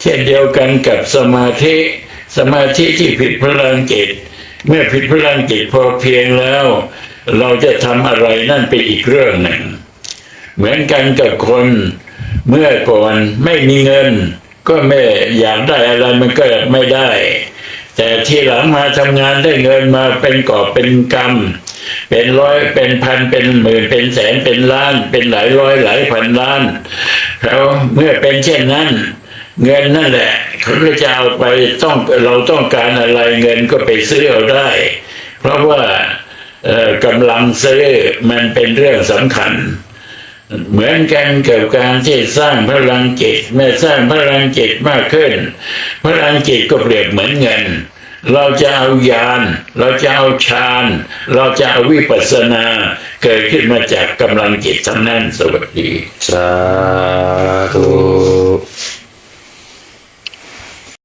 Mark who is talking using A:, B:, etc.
A: เช่นเดียวกันกับสมาธิสมาธิที่ผิดพลังจิตเมื่อผิดพลังจิตพอเพียงแล้ว เราจะทำอะไรนั่นเป็นอีกเรื่องหนึ่ง เหมือนกันกับคนเมื่อก่อนไม่มีเงิน ก็ไม่อยากได้อะไรมันก็ไม่ได้ แต่ที่หลังมาทำงานได้เงินมาเป็นกอบเป็นกำเป็นร้อยเป็นพันเป็นหมื่นเป็นแสนเป็นล้าน เป็นหลายร้อยหลายพันล้านแล้วเมื่อเป็นเช่นนั้น เงินนั่นแหละเขาก็จะเอาไปต้องเราต้องการอะไรเงินก็ไปซื้อเอาได้ เพราะว่ากำลังซื้อมันเป็นเรื่องสำคัญ เหมือนกันกับการที่สร้างพลังจิตเมื่อสร้างพลังจิตมากขึ้น พลังจิตก็เปรียบเหมือนเงิน เราจะเอาญาณเราจะเอาฌาน เราจะเอาวิปัสสนา เกิดขึ้นมาจากกำลังจิตทั้งนั้นสวัสดี
B: สาธุ